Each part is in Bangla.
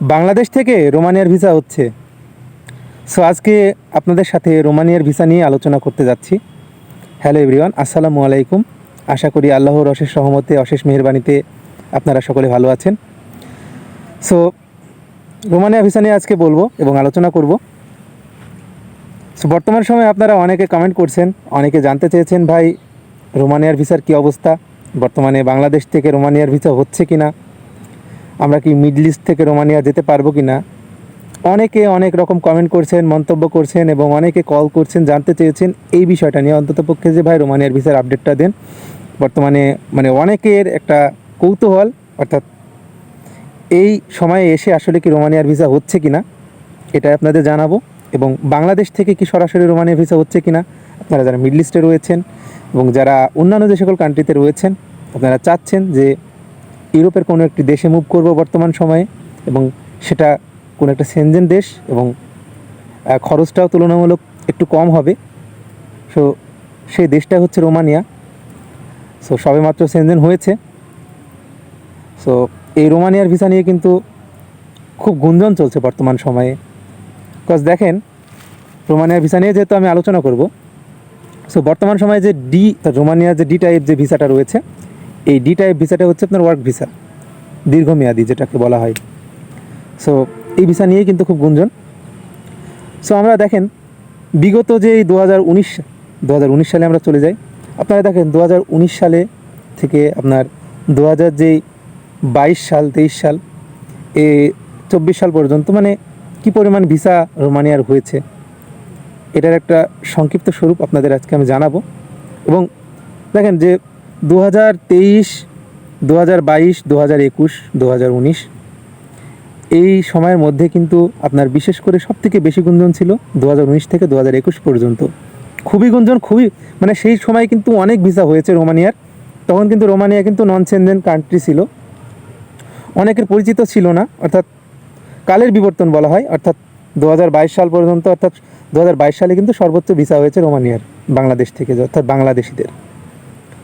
বাংলাদেশ থেকে রোমানিয়ার ভিসা হচ্ছে। সো আজকে আপনাদের সাথে রোমানিয়ার ভিসা নিয়ে আলোচনা করতে যাচ্ছি। হ্যালো এভরিওয়ান আসসালামু আলাইকুম। আশা করি আল্লাহর অশেষ সহমতে অশেষ মেহরবানিতে আপনারা সকলে ভালো আছেন। সো রোমানিয়া ভিসা নিয়ে আজকে বলব এবং আলোচনা করব। সো বর্তমান সময়ে আপনারা অনেকে কমেন্ট করছেন, অনেকে জানতে চেয়েছেন, ভাই, রোমানিয়ার ভিসার কী অবস্থা? বর্তমানে বাংলাদেশ থেকে রোমানিয়ার ভিসা হচ্ছে কি না আমরা কি মিডল ইস্ট থেকে রোমানিয়া যেতে পারব কি না অনেকে অনেক রকম কমেন্ট করছেন, মন্তব্য করছেন এবং অনেকে কল করছেন, জানতে চেয়েছেন। এই বিষয়টা নিয়ে অন্ততপক্ষে যে ভাই রোমানিয়ার ভিসার আপডেটটা দেন। বর্তমানে মানে অনেকের একটা কৌতূহল, অর্থাৎ এই সময়ে এসে আসলে কি রোমানিয়ার ভিসা হচ্ছে কি না এটা আপনাদের জানাব। এবং বাংলাদেশ থেকে কি সরাসরি রোমানিয়ার ভিসা হচ্ছে কি না আপনারা যারা মিডল ইস্টে রয়েছেন এবং যারা অন্যান্য যে সকল কান্ট্রিতে রয়েছেন, আপনারা চাচ্ছেন যে ইউরোপের কোনো একটি দেশে মুভ করব বর্তমান সময়ে এবং সেটা কোনো একটা সেনজেন দেশ এবং খরচটাও তুলনামূলক একটু কম হবে। সো সেই দেশটা হচ্ছে রোমানিয়া। সো সবেমাত্র সেনজেন হয়েছে। সো এই রোমানিয়ার ভিসা নিয়ে কিন্তু খুব গুঞ্জন চলছে বর্তমান সময়ে। বিকজ দেখেন, রোমানিয়ার ভিসা নিয়ে যেহেতু আমি আলোচনা করব সো বর্তমান সময়ে যে ডি রোমানিয়ার যে ডি টাইপ যে ভিসাটা রয়েছে এই ডি টাইপ ভিসাটা হচ্ছে আপনার ওয়ার্ক ভিসা দীর্ঘমেয়াদী যেটাকে বলা হয়। সো এই ভিসা নিয়েই কিন্তু খুব গুঞ্জন। সো আমরা দেখেন, বিগত যে দু হাজার উনিশ দু হাজার উনিশ সালে আমরা চলে যাই, আপনারা দেখেন দু হাজার উনিশ সালে থেকে আপনার দু হাজার যেই বাইশ সাল, তেইশ সাল, এ চব্বিশ সাল পর্যন্ত মানে কি পরিমাণ ভিসা রোমানিয়ার হয়েছে, এটার একটা সংক্ষিপ্ত স্বরূপ আপনাদের আজকে আমি জানাব। এবং দেখেন যে দু হাজার তেইশ দু হাজার বাইশ দু হাজার একুশ দু হাজার উনিশ। এই সময়ের মধ্যে কিন্তু আপনার বিশেষ করে সব থেকে বেশি গুঞ্জন ছিল দু হাজার উনিশ থেকে দু হাজার একুশ পর্যন্ত। খুবই গুঞ্জন, খুবই মানে সেই সময় কিন্তু অনেক ভিসা হয়েছে রোমানিয়ার। তখন কিন্তু রোমানিয়া কিন্তু নন সেনজেন কান্ট্রি ছিল। অনেকের পরিচিত ছিল না, অর্থাৎ কালের বিবর্তন বলা হয়, অর্থাৎ দু হাজার বাইশ সাল পর্যন্ত, অর্থাৎ দুহাজার বাইশ সালে কিন্তু সর্বোচ্চ ভিসা হয়েছে রোমানিয়ার, বাংলাদেশ থেকে, অর্থাৎ বাংলাদেশিদের।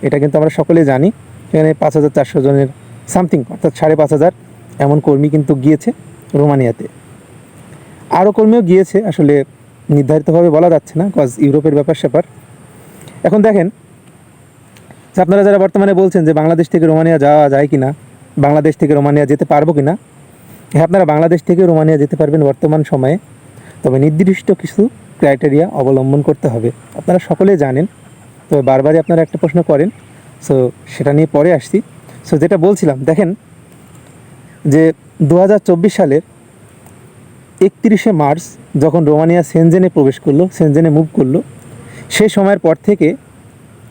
এটা কিন্তু আমরা সকলে জানি। এখানে পাঁচ হাজার চারশো জনের সামথিং অর্থাৎ সাড়ে পাঁচ হাজার এমন কর্মী কিন্তু গিয়েছে রোমানিয়াতে। আরও কর্মীও গিয়েছে, আসলে নির্ধারিতভাবে বলা যাচ্ছে না কজ ইউরোপের ব্যাপার স্যাপার। এখন দেখেন, যে আপনারা যারা বর্তমানে বলছেন যে বাংলাদেশ থেকে রোমানিয়া যাওয়া যায় কি না বাংলাদেশ থেকে রোমানিয়া যেতে পারব কি না হ্যাঁ আপনারা বাংলাদেশ থেকে রোমানিয়া যেতে পারবেন বর্তমান সময়ে। তবে নির্দিষ্ট কিছু ক্রাইটেরিয়া অবলম্বন করতে হবে। আপনারা সকলে জানেন তবে বারবারই আপনারা একটা প্রশ্ন করেন। সো সেটা নিয়ে পরে আসছি। সো যেটা বলছিলাম, দেখেন, যে দু সালের একত্রিশে মার্চ যখন রোমানিয়া সেনজেনে প্রবেশ করল, সেনজেনে মুভ করল, সেই সময়ের পর থেকে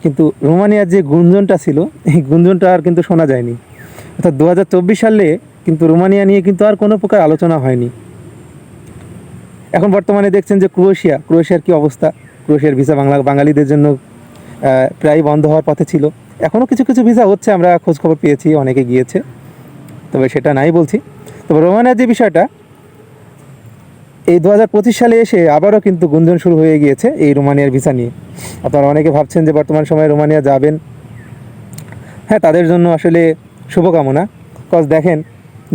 কিন্তু রোমানিয়ার যে গুঞ্জনটা ছিল, এই গুঞ্জনটা আর কিন্তু শোনা যায়নি। অর্থাৎ দু হাজার চব্বিশ সালে কিন্তু রোমানিয়া নিয়ে কিন্তু আর কোনো প্রকার আলোচনা হয়নি। এখন বর্তমানে দেখছেন যে ক্রোয়েশিয়া, ক্রোয়েশিয়ার কি অবস্থা? ক্রোয়েশিয়ার ভিসা বাংলা, বাঙালিদের জন্য প্রায় বন্ধ হওয়ার পথে ছিল। এখনও কিছু কিছু ভিসা হচ্ছে, আমরা খোঁজ খবর পেয়েছি, অনেকে গিয়েছে। তবে সেটা নাই বলছি। তবে রোমানিয়ার যে বিষয়টা, এই দু হাজার পঁচিশ সালে এসে আবারও কিন্তু গুঞ্জন শুরু হয়ে গিয়েছে এই রোমানিয়ার ভিসা নিয়ে। আপনারা অনেকে ভাবছেন যে বর্তমান সময়ে রোমানিয়া যাবেন। হ্যাঁ তাদের জন্য আসলে শুভকামনা। কজ দেখেন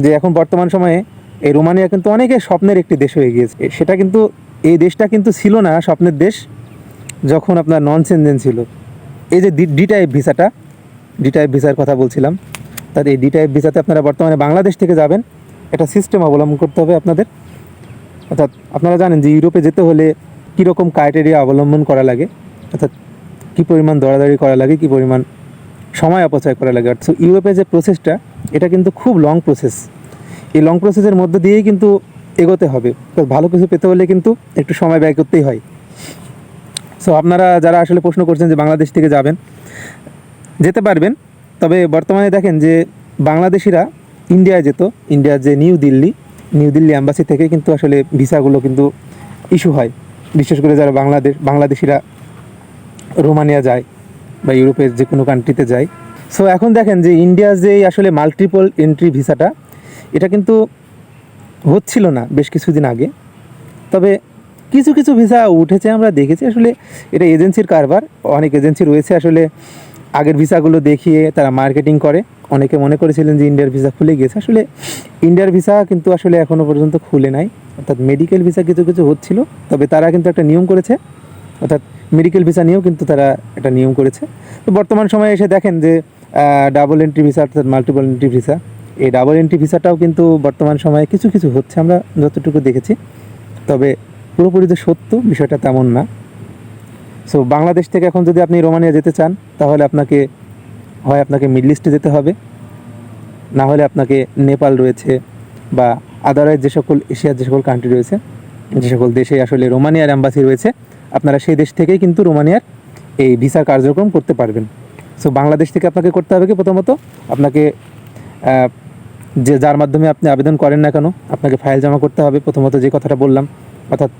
যে এখন বর্তমান সময়ে এই রোমানিয়া কিন্তু অনেকে স্বপ্নের একটি দেশ হয়ে গিয়েছে। সেটা কিন্তু, এই দেশটা কিন্তু ছিল না, স্বপ্নের দেশ। যখন আপনার নন সেনজেন ছিল, এই যে ডি টাইপ ভিসাটা ডি টাইপ ভিসার কথা বলছিলাম, তার এই ডি টাইপ ভিসাতে আপনারা বর্তমানে বাংলাদেশ থেকে যাবেন, একটা সিস্টেম অবলম্বন করতে হবে আপনাদের। অর্থাৎ আপনারা জানেন যে ইউরোপে যেতে হলে কীরকম ক্রাইটেরিয়া অবলম্বন করা লাগে, অর্থাৎ কী পরিমাণ দরাদরি করা লাগে, কী পরিমাণ সময় অপচয় করা লাগে। অর্থাৎ ইউরোপের যে প্রসেসটা এটা কিন্তু খুব লং প্রসেস এই লং প্রসেসের মধ্যে দিয়েই কিন্তু এগোতে হবে। ভালো কিছু পেতে হলে কিন্তু একটু সময় ব্যয় করতেই হয়। সো আপনারা যারা আসলে প্রশ্ন করছেন যে বাংলাদেশ থেকে যাবেন, যেতে পারবেন, তবে বর্তমানে দেখেন যে বাংলাদেশিরা ইন্ডিয়ায় যেত ইন্ডিয়ার যে New Delhi New Delhi embassy থেকে কিন্তু আসলে ভিসাগুলো কিন্তু ইস্যু হয়। বিশেষ করে যারা বাংলাদেশ, বাংলাদেশিরা রোমানিয়া যায় বা ইউরোপের যে কোনো কান্ট্রিতে যায়। সো এখন দেখেন যে ইন্ডিয়ার যে আসলে মাল্টিপল এন্ট্রি ভিসাটা এটা কিন্তু হচ্ছিল না বেশ কিছুদিন আগে। তবে কিছু কিছু ভিসা উঠেছে, আমরা দেখেছি। আসলে এটা এজেন্সির কারবার, অনেক এজেন্সি রয়েছে। আসলে আগের ভিসাগুলো দেখিয়ে তারা মার্কেটিং করে। অনেকে মনে করেছিলেন যে ইন্ডিয়ার ভিসা খুলে গেছে। আসলে ইন্ডিয়ার ভিসা কিন্তু আসলে এখনও পর্যন্ত খুলে নাই। অর্থাৎ মেডিকেল ভিসা কিছু কিছু হচ্ছিল, তবে তারা কিন্তু একটা নিয়ম করেছে। অর্থাৎ মেডিকেল ভিসা নিয়েও কিন্তু তারা একটা নিয়ম করেছে। তো বর্তমান সময়ে এসে দেখেন যে ডাবল এন্ট্রি ভিসা অর্থাৎ মাল্টিপল এন্ট্রি ভিসা এই ডাবল এন্ট্রি ভিসাটাও কিন্তু বর্তমান সময়ে কিছু কিছু হচ্ছে। আমরা যতটুকু দেখেছি। তবে পুরোপুরি যে সত্য, বিষয়টা তেমন না। সো বাংলাদেশ থেকে এখন যদি আপনি রোমানিয়া যেতে চান, তাহলে আপনাকে, হয় আপনাকে মিডল ইস্টে যেতে হবে, না হলে আপনাকে নেপাল রয়েছে, বা আদারওয়াইজ যে সকল এশিয়ার যে সকল কান্ট্রি রয়েছে, যে সকল দেশে আসলে রোমানিয়ার অ্যাম্বাসি রয়েছে, আপনারা সেই দেশ থেকেই কিন্তু রোমানিয়ার এই ভিসার কার্যক্রম করতে পারবেন। সো বাংলাদেশ থেকে আপনাকে করতে হবে কি? প্রথমত, আপনাকে যে যার মাধ্যমে আপনি আবেদন করেন না কেন, আপনাকে ফাইল জমা করতে হবে, প্রথমত যে কথাটা বললাম, অর্থাৎ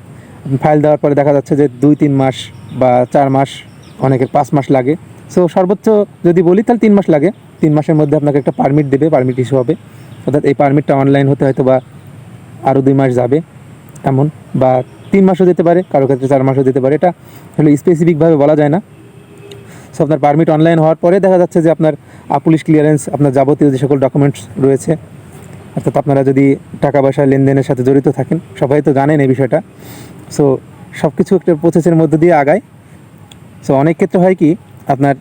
ফাইল দেওয়ার পরে দেখা যাচ্ছে যে দুই, তিন মাস বা চার মাস, অনেকের পাঁচ মাস লাগে। সো সর্বোচ্চ যদি বলি, তাহলে তিন মাস লাগে। তিন মাসের মধ্যে আপনাকে একটা পারমিট দেবে পারমিট ইস্যু হবে। অর্থাৎ এই পারমিটটা অনলাইন হতে হয়তো বা আরও দুই মাস যাবে, এমন। বা তিন মাসও যেতে পারে, কারও ক্ষেত্রে চার মাসও যেতে পারে। এটা হলো স্পেসিফিকভাবে বলা যায় না। সো আপনার পারমিট অনলাইন হওয়ার পরে দেখা যাচ্ছে যে আপনার পুলিশ ক্লিয়ারেন্স আপনার যাবতীয় যে সকল ডকুমেন্টস রয়েছে, অর্থাৎ আপনারা যদি টাকা পয়সা লেনদেনের সাথে জড়িত থাকেন, সবাই তো জানেন এই বিষয়টা। সো সব কিছু একটা প্রসেসের মধ্যে দিয়ে আগায়। সো অনেক ক্ষেত্রে হয় কি, আপনার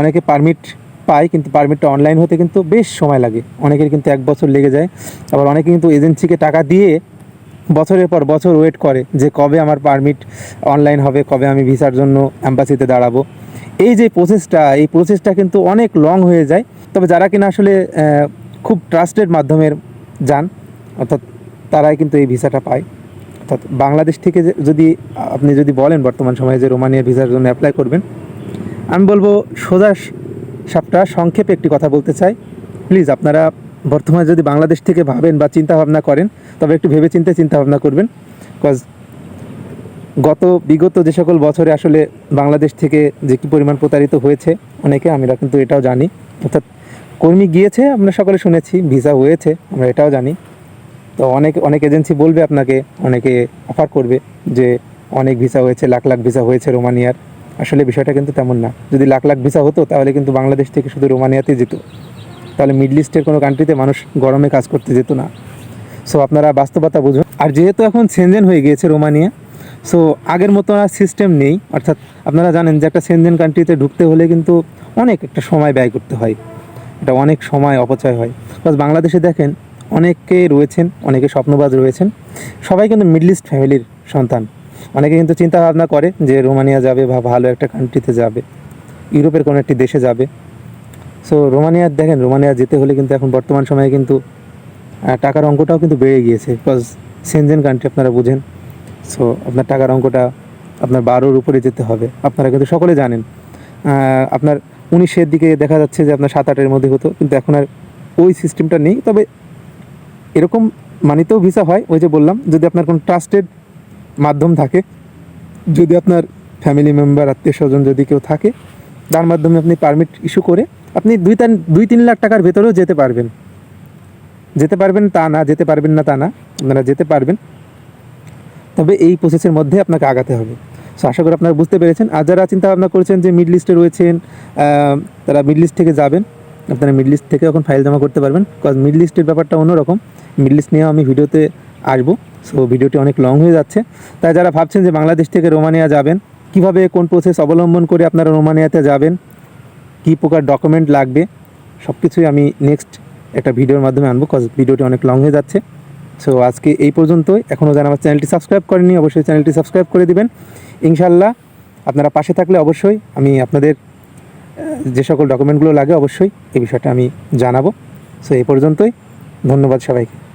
অনেকে পারমিট পায়, কিন্তু পারমিটটা অনলাইন হতে কিন্তু বেশ সময় লাগে। অনেকের কিন্তু এক বছর লেগে যায়। আবার অনেকে কিন্তু এজেন্সিকে টাকা দিয়ে বছরের পর বছর ওয়েট করে যে কবে আমার পারমিট অনলাইন হবে, কবে আমি ভিসার জন্য অ্যাম্বাসিতে দাঁড়াবো। এই যে প্রসেসটা এই প্রসেসটা কিন্তু অনেক লং হয়ে যায়। তবে যারা কিনা আসলে খুব ট্রাস্টেড মাধ্যমের যান, অর্থাৎ তারাই কিন্তু এই ভিসাটা পায়। অর্থাৎ বাংলাদেশ থেকে যদি আপনি যদি বলেন বর্তমান সময়ে যে রোমানিয়া ভিসার জন্য অ্যাপ্লাই করবেন, আমি বলব সোজা সাপটা সংক্ষেপে একটি কথা বলতে চাই। প্লিজ আপনারা বর্তমানে যদি বাংলাদেশ থেকে ভাবেন বা চিন্তা ভাবনা করেন, তবে একটু ভেবে চিন্তে চিন্তা ভাবনা করবেন। বিকজ গত বিগত যে সকল বছরে আসলে বাংলাদেশ থেকে যে কী পরিমাণ প্রতারিত হয়েছে, অনেকে আমরা কিন্তু এটাও জানি। অর্থাৎ কর্মী গিয়েছে, আমরা সকলে শুনেছি, ভিসা হয়েছে, আমরা এটাও জানি। তো অনেক অনেক এজেন্সি বলবে আপনাকে, অনেকে অফার করবে যে অনেক ভিসা হয়েছে, লাখ লাখ ভিসা হয়েছে রোমানিয়ার। আসলে বিষয়টা কিন্তু তেমন না। যদি লাখ লাখ ভিসা হতো, তাহলে কিন্তু বাংলাদেশ থেকে শুধু রোমানিয়াতে যেত। তাহলে মিডল ইস্টের কোনো কান্ট্রিতে মানুষ গরমে কাজ করতে যেত না। সো আপনারা বাস্তবতা বুঝুন। আর যেহেতু এখন সেনজেন হয়ে গিয়েছে রোমানিয়া সো আগের মতো আর সিস্টেম নেই। অর্থাৎ আপনারা জানেন যে একটা সেনজেন কান্ট্রিতে ঢুকতে হলে কিন্তু অনেক একটা সময় ব্যয় করতে হয়। এটা অনেক সময় অপচয় হয়। বাংলাদেশে দেখেন অনেকে রয়েছেন, অনেকে স্বপ্নবাজ রয়েছেন। সবাই কিন্তু মিডল ইস্ট ফ্যামিলির সন্তান। অনেকে কিন্তু চিন্তা ভাবনা করে যে রোমানিয়া যাবে বা ভালো একটা কান্ট্রিতে যাবে, ইউরোপের কোনো একটি দেশে যাবে। সো রোমানিয়া, দেখেন, রোমানিয়া যেতে হলে কিন্তু এখন বর্তমান সময়ে কিন্তু টাকার অঙ্কটাও কিন্তু বেড়ে গিয়েছে। বিকজ সেনজেন কান্ট্রি আপনারা বুঝেন। সো আপনার টাকার অঙ্কটা আপনার বারোর উপরে যেতে হবে। আপনারা কিন্তু সকলে জানেন। আপনার উনিশের দিকে দেখা যাচ্ছে যে আপনার সাত আটের মধ্যে হতো, কিন্তু এখন আর ওই সিস্টেমটা নেই। তবে এরকম মানিতেও ভিসা হয়, ওই যে বললাম, যদি আপনার কোনো ট্রাস্টেড মাধ্যম থাকে, যদি আপনার ফ্যামিলি মেম্বার আত্মীয় স্বজন যদি কেউ থাকে, তার মাধ্যমে আপনি পারমিট ইস্যু করে আপনি দুই তিন দুই তিন লাখ টাকার ভেতরেও যেতে পারবেন। যেতে পারবেন তা না, যেতে পারবেন না তা না, আপনারা যেতে পারবেন। তবে এই প্রসেসের মধ্যে আপনাকে আগাতে হবে। সো আশা করি আপনারা বুঝতে পেরেছেন। আর যারা চিন্তা ভাবনা করেছেন যে মিডল ইস্টে রয়েছেন তারা মিড লিস্ট থেকে যাবেন। আপনারা মিড লিস্ট থেকে এখন ফাইল জমা করতে পারবেন। কজ মিড লিস্টের ব্যাপারটা অন্যরকম। মিডল ইস্ট নিয়েও আমি ভিডিওতে আসব। সো ভিডিওটি অনেক লং হয়ে যাচ্ছে। তাই যারা ভাবছেন যে বাংলাদেশ থেকে রোমানিয়া যাবেন, কীভাবে কোন প্রসেস অবলম্বন করে আপনারা রোমানিয়াতে যাবেন, কী প্রকার ডকুমেন্ট লাগবে সব কিছুই আমি নেক্সট একটা ভিডিওর মাধ্যমে আনব কজ ভিডিওটি অনেক লং হয়ে যাচ্ছে। সো আজকে এই পর্যন্তই। এখনও যারা আমার চ্যানেলটি সাবস্ক্রাইব করেনি অবশ্যই চ্যানেলটি সাবস্ক্রাইব করে দিবেন। ইনশাল্লাহ আপনারা পাশে থাকলে অবশ্যই আমি আপনাদের যে সকল ডকুমেন্টগুলো লাগে, অবশ্যই এই বিষয়টা আমি জানাব। সো এই পর্যন্তই। ধন্যবাদ সবাইকে।